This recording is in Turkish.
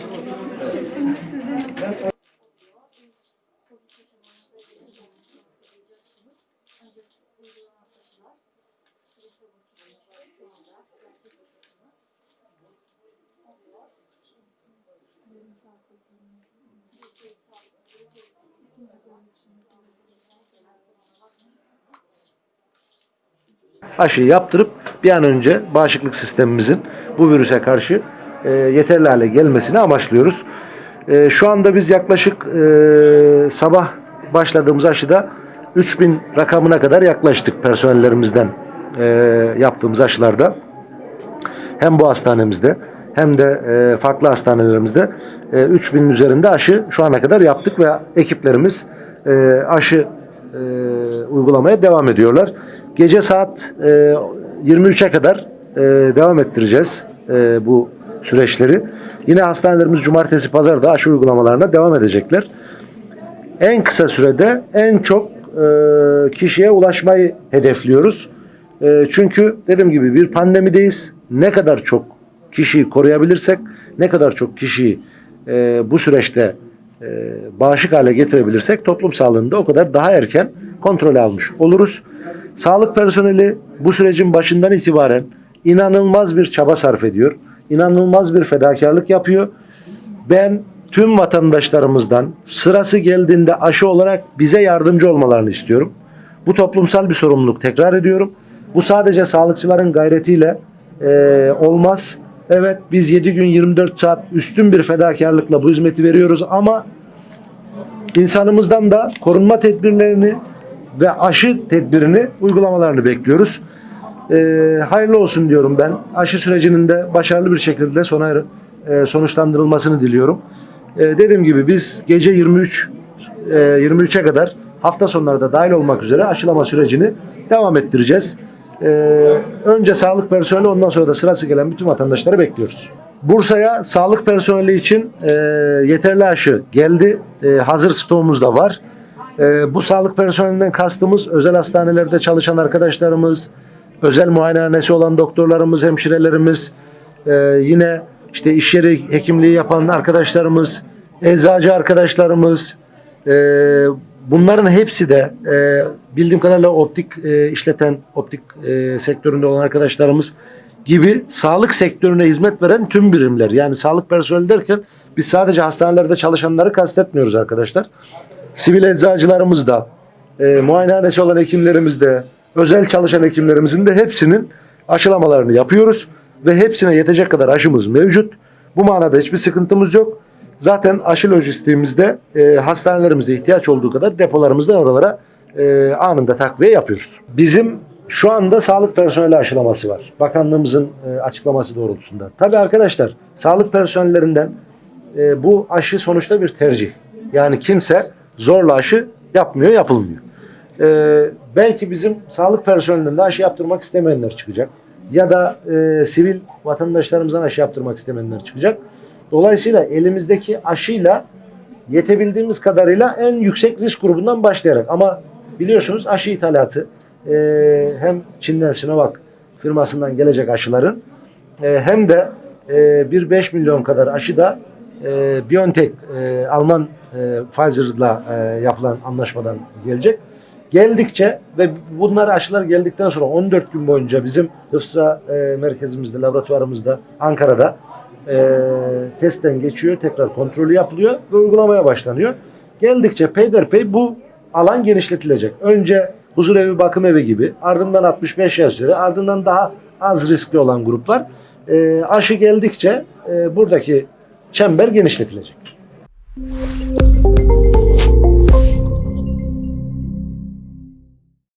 Şimdi aşıyı yaptırıp bir an önce bağışıklık sistemimizin bu virüse karşı e, yeterli hale gelmesini amaçlıyoruz. E, şu anda biz yaklaşık e, sabah başladığımız aşıda 3000 rakamına kadar yaklaştık personellerimizden e, yaptığımız aşılarda. Hem bu hastanemizde hem de e, farklı hastanelerimizde e, 3000'in üzerinde aşı şu ana kadar yaptık ve ekiplerimiz e, aşı e, uygulamaya devam ediyorlar. Gece saat e, 23'e kadar e, devam ettireceğiz e, bu süreçleri. Yine hastanelerimiz cumartesi pazar da aşı uygulamalarına devam edecekler. En kısa sürede en çok e, kişiye ulaşmayı hedefliyoruz. E, çünkü dediğim gibi bir pandemideyiz. Ne kadar çok kişiyi koruyabilirsek, ne kadar çok kişiyi e, bu süreçte e, bağışık hale getirebilirsek toplum sağlığında o kadar daha erken kontrol almış oluruz. Sağlık personeli bu sürecin başından itibaren inanılmaz bir çaba sarf ediyor. İnanılmaz bir fedakarlık yapıyor. Ben tüm vatandaşlarımızdan sırası geldiğinde aşı olarak bize yardımcı olmalarını istiyorum. Bu toplumsal bir sorumluluk tekrar ediyorum. Bu sadece sağlıkçıların gayretiyle e, olmaz. Evet biz 7 gün 24 saat üstün bir fedakarlıkla bu hizmeti veriyoruz ama insanımızdan da korunma tedbirlerini ve aşı tedbirini uygulamalarını bekliyoruz. Ee, hayırlı olsun diyorum ben. Aşı sürecinin de başarılı bir şekilde sona er- e, sonuçlandırılmasını diliyorum. Ee, dediğim gibi biz gece 23 e, 23'e kadar hafta sonları da dahil olmak üzere aşılama sürecini devam ettireceğiz. Ee, önce sağlık personeli ondan sonra da sırası gelen bütün vatandaşları bekliyoruz. Bursa'ya sağlık personeli için e, yeterli aşı geldi. E, hazır stoğumuz da var. E, bu sağlık personelinden kastımız özel hastanelerde çalışan arkadaşlarımız, özel muayenehanesi olan doktorlarımız, hemşirelerimiz, e, yine işte iş yeri hekimliği yapan arkadaşlarımız, eczacı arkadaşlarımız, e, bunların hepsi de e, bildiğim kadarıyla optik e, işleten, optik e, sektöründe olan arkadaşlarımız gibi sağlık sektörüne hizmet veren tüm birimler. Yani sağlık personeli derken biz sadece hastanelerde çalışanları kastetmiyoruz arkadaşlar. Sivil eczacılarımız da, e, muayenehanesi olan hekimlerimiz de, özel çalışan hekimlerimizin de hepsinin aşılamalarını yapıyoruz ve hepsine yetecek kadar aşımız mevcut. Bu manada hiçbir sıkıntımız yok. Zaten aşı lojistiğimizde e, hastanelerimizde ihtiyaç olduğu kadar depolarımızdan oralara e, anında takviye yapıyoruz. Bizim şu anda sağlık personeli aşılaması var. Bakanlığımızın e, açıklaması doğrultusunda. Tabii arkadaşlar sağlık personellerinden e, bu aşı sonuçta bir tercih. Yani kimse zorla aşı yapmıyor, yapılmıyor. E, belki bizim sağlık personelinden de aşı yaptırmak istemeyenler çıkacak. Ya da e, sivil vatandaşlarımızdan aşı yaptırmak istemeyenler çıkacak. Dolayısıyla elimizdeki aşıyla yetebildiğimiz kadarıyla en yüksek risk grubundan başlayarak ama biliyorsunuz aşı ithalatı e, hem Çin'den Sinovac firmasından gelecek aşıların e, hem de e, bir 5 milyon kadar aşı da e, BioNTech e, Alman e, Pfizer'la e, yapılan anlaşmadan gelecek. Geldikçe ve bunlar aşılar geldikten sonra 14 gün boyunca bizim hıfza e, merkezimizde, laboratuvarımızda, Ankara'da e, testten geçiyor, tekrar kontrolü yapılıyor ve uygulamaya başlanıyor. Geldikçe peyderpey bu alan genişletilecek. Önce huzur evi, bakım evi gibi, ardından 65 yaş üzeri, ardından daha az riskli olan gruplar. E, aşı geldikçe e, buradaki çember genişletilecek.